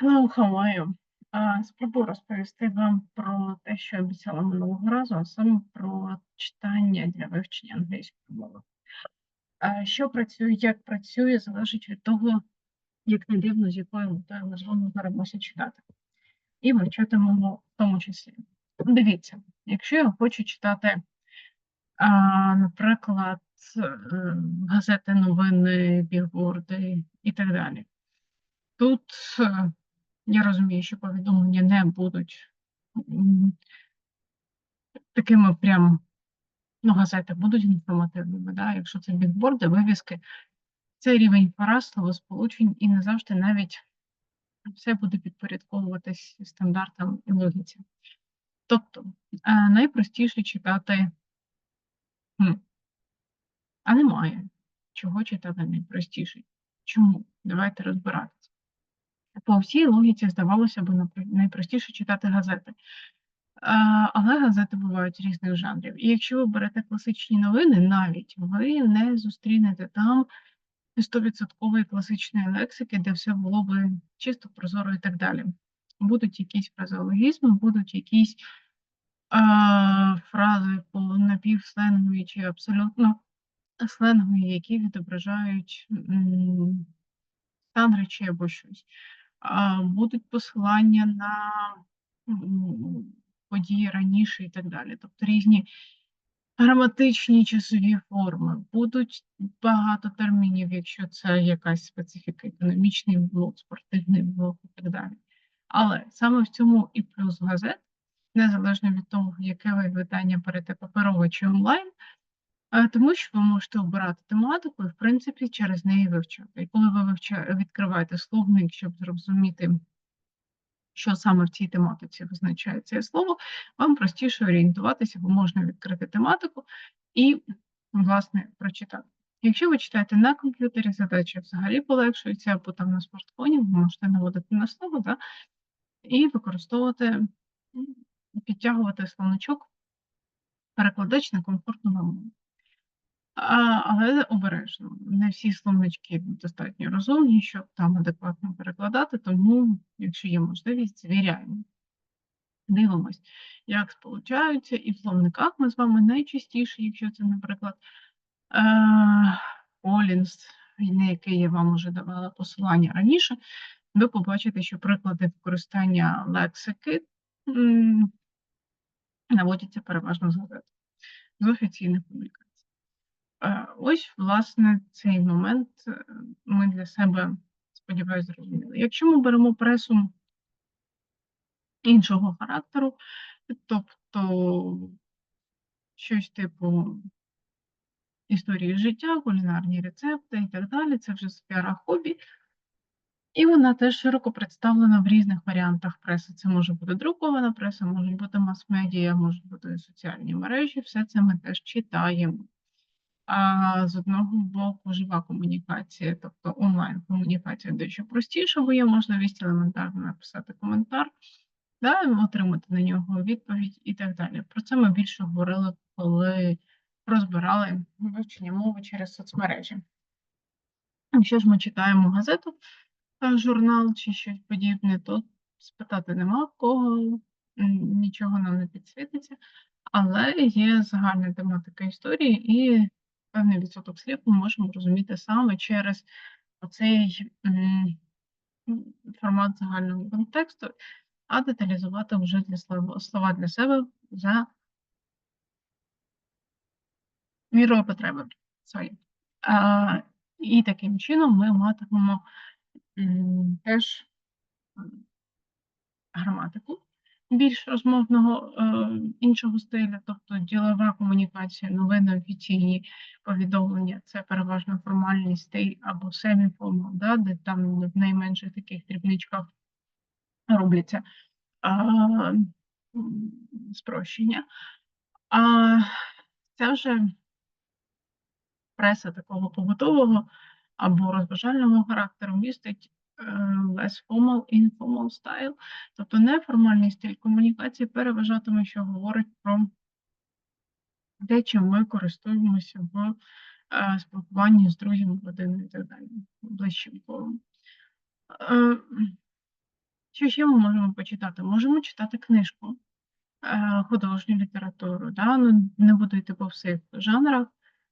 Hello, how are you? Спробую розповісти вам про те, що обіцяла минулого разу, а саме про читання для вивчення англійської мови. Що працює, як працює, залежить від того, як не дивно, з якою метою ми з вами беремося читати. І вивчатимемо в тому числі. Дивіться, якщо я хочу читати, а, наприклад, газети, новини, бігборди і так далі. Тут е, я розумію, що повідомлення не будуть такими прям, ну, газети будуть інформативними, да? якщо це бігборди, вивіски, це рівень пора, словосполучень, і не завжди навіть все буде підпорядковуватись стандартам і логіці. Тобто, е, найпростіше читати, а немає чого читати найпростіше. Чому? Давайте розбиратися. По всій логіці здавалося б найпростіше читати газети. Але газети бувають різних жанрів. І якщо ви берете класичні новини, навіть ви не зустрінете там 100% класичної лексики, де все було би чисто, прозоро і так далі. Будуть якісь фразеологізми, будуть якісь а, фрази по напівсленгові чи абсолютно сленгові, які відображають стан речей або щось. Будуть посилання на події раніше і так далі. Тобто різні граматичні часові форми, будуть багато термінів, якщо це якась специфіка, економічний блок, спортивний блок і так далі. Але саме в цьому і плюс газет, незалежно від того, яке ви видання берете паперове чи онлайн, тому що ви можете обирати тематику і, в принципі, через неї вивчати. І коли ви вивча... відкриваєте словник, щоб зрозуміти, що саме в цій тематиці визначає це слово, вам простіше орієнтуватися, бо можна відкрити тематику і, власне, прочитати. Якщо ви читаєте на комп'ютері, задача взагалі полегшується, або там на смартфоні, ви можете наводити на слово, да, і використовувати, підтягувати словничок, перекладач на комфортну вам мову. А, але обережно. Не всі словнички достатньо розумні, щоб там адекватно перекладати, тому, якщо є можливість, звіряємо. Дивимось, як сполучаються, і в словниках ми з вами найчастіше, якщо це, наприклад, Колінс, на який я вам вже давала посилання раніше, ви побачите, що приклади використання лексики наводяться переважно з газет, з офіційних публікацій. Е, Ось, власне, цей момент е, ми для себе, сподіваюся, зрозуміли. Якщо ми беремо пресу іншого характеру, тобто щось типу історії життя, кулінарні рецепти і так далі, це вже сфера хобі. І вона теж широко представлена в різних варіантах преси. Це може бути друкована преса, може бути мас-медіа, можуть бути соціальні мережі, все це ми теж читаємо. А з одного боку жива комунікація, тобто онлайн-комунікація дещо простіша, бо є можливість елементарно написати коментар, да, отримати на нього відповідь і так далі. Про це ми більше говорили, коли розбирали вивчення мови через соцмережі. Якщо ж ми читаємо газету, е, журнал чи щось подібне, то спитати нема в кого, нічого нам не підсвітиться, але є загальна тематика історії і певний відсоток слів ми можемо розуміти саме через оцей формат загального контексту, а деталізувати вже для слова, для себе за мірою потреби своєї. А, і таким чином ми матимемо теж граматику більш розмовного е, іншого стилю, тобто ділова комунікація, новини офіційні повідомлення це переважно формальний стиль або семіформал, да, де там в найменших таких дрібничках робляться м, спрощення. А це вже преса такого побутового або розважального характеру містить е, less formal, informal style, тобто неформальний стиль комунікації переважатиме, що говорить про те, чим ми користуємося в е, спілкуванні з друзями, родиною і так далі, ближчим колом. Е, Що ще ми можемо почитати? Можемо читати книжку, е, художню літературу, да? ну, не буду йти по всіх жанрах,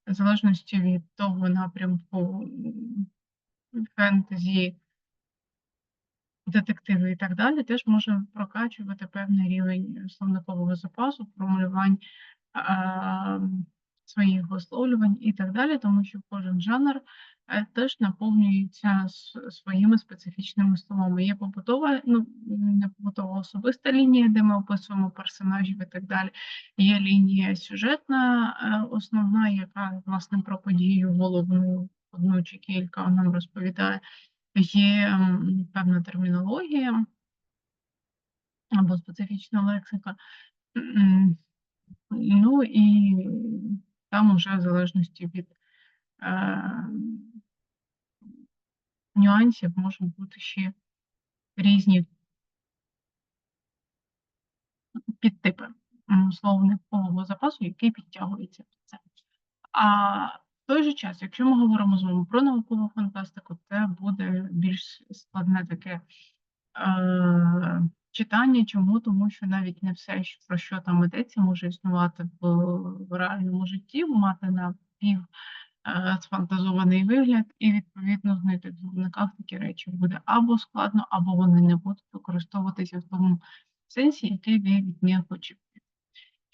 в залежності від того напрямку фентезі, детективи і так далі, теж може прокачувати певний рівень словникового запасу, формулювань своїх висловлювань і так далі, тому що кожен жанр е, теж наповнюється своїми специфічними словами. Є побутова, ну не побутова особиста лінія, де ми описуємо персонажів і так далі. Є лінія сюжетна, е, основна, яка власне про подію головну одну чи кілька нам розповідає. Є певна термінологія або специфічна лексика. Ну і там уже в залежності від е, нюансів можуть бути ще різні підтипи м, словникового запасу, який підтягується. А той же час, якщо ми говоримо з вами про наукову фантастику, це буде більш складне таке е, читання. Чому? Тому що навіть не все, про що там йдеться, може існувати в, в реальному житті, мати напів е, сфантазований вигляд, і відповідно знайти в словниках такі речі буде або складно, або вони не будуть використовуватися в тому сенсі, який ви від них очікуєте.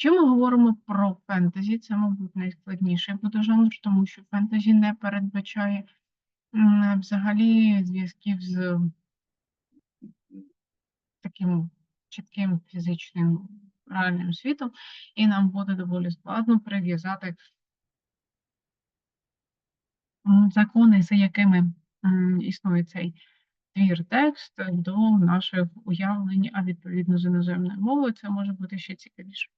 Якщо ми говоримо про фентезі, це, мабуть, найскладніший буде жанр, тому що фентезі не передбачає взагалі зв'язків з таким чітким фізичним реальним світом, і нам буде доволі складно прив'язати закони, за якими існує цей твір текст до наших уявлень, а відповідно з іноземною мовою це може бути ще цікавіше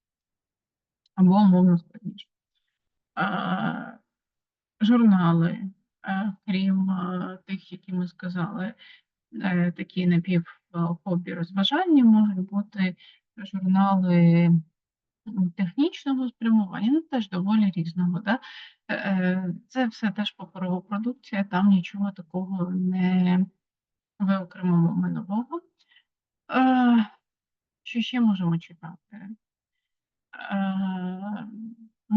або умовно складніше. Журнали, крім тих, які ми сказали, е, такі напів е, хобі розважання, можуть бути журнали технічного спрямування, ну теж доволі різного. Да? Е, е, Це все теж паперова продукція, там нічого такого не виокремимо нового. Е, Що ще можемо читати?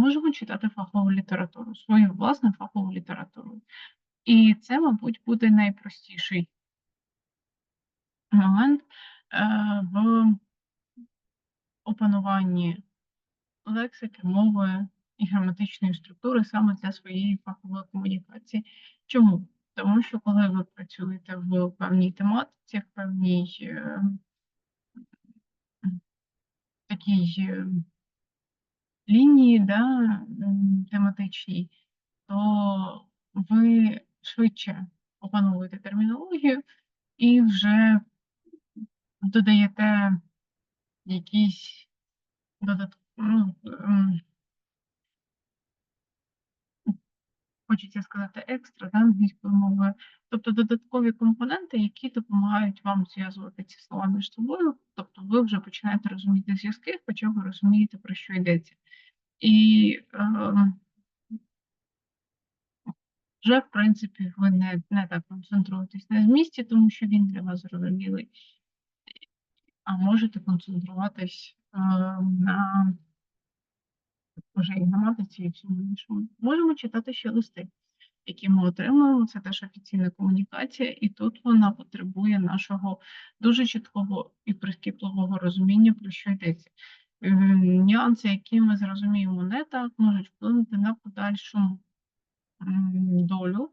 Можемо читати фахову літературу, свою власну фахову літературу. І це, мабуть, буде найпростіший момент е, в опануванні лексики, мови і граматичної структури саме для своєї фахової комунікації. Чому? Тому що коли ви працюєте в певній тематиці, в певній е, такій е, лінії да, тематичній, то ви швидше опановуєте термінологію і вже додаєте якісь додаткові, ну, хочеться сказати, екстра да, англійською мовою, тобто додаткові компоненти, які допомагають вам зв'язувати ці слова між собою, тобто ви вже починаєте розуміти зв'язки, хоча ви розумієте, про що йдеться. І ем, вже, в принципі, ви не, не так концентруєтесь на змісті, тому що він для вас зрозумілий, а можете концентруватись е, на вже і граматиці, і всьому іншому. Можемо читати ще листи, які ми отримуємо. Це теж офіційна комунікація, і тут вона потребує нашого дуже чіткого і прискіпливого розуміння, про що йдеться. Нюанси, які ми зрозуміємо не так, можуть вплинути на подальшу долю.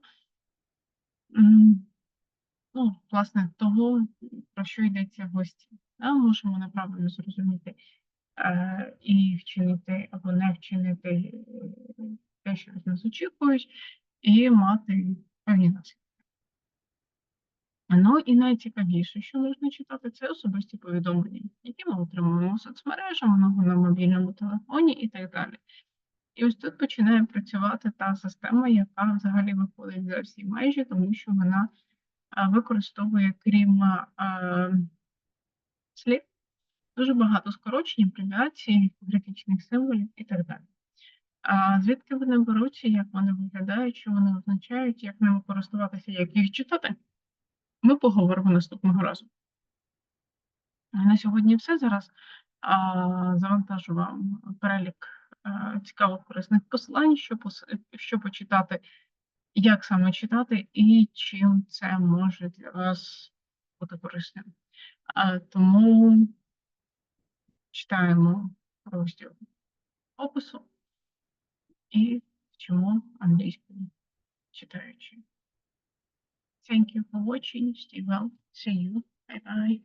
Ну, власне, того, про що йдеться в гості. Да, можемо неправильно зрозуміти е, і вчинити або не вчинити е, те, що від нас очікують, і мати певні наслідки. Ну і найцікавіше, що можна читати, це особисті повідомлення, які ми отримуємо в соцмережах, много на мобільному телефоні і так далі. І ось тут починає працювати та система, яка взагалі виходить за всі межі, тому що вона використовує, крім а, слів, дуже багато скорочень, абревіацій, графічних символів і так далі. А звідки вони беруться, як вони виглядають, що вони означають, як ними користуватися, як їх читати, ми поговоримо наступного разу. На сьогодні все. Зараз завантажу вам перелік е, цікавих корисних посилань, що, пос- що почитати, як саме читати і чим це може для вас бути корисним. Тому читаємо розділ опису і вчимо англійську читаючи. Thank you for watching. Stay well. See you. Bye bye.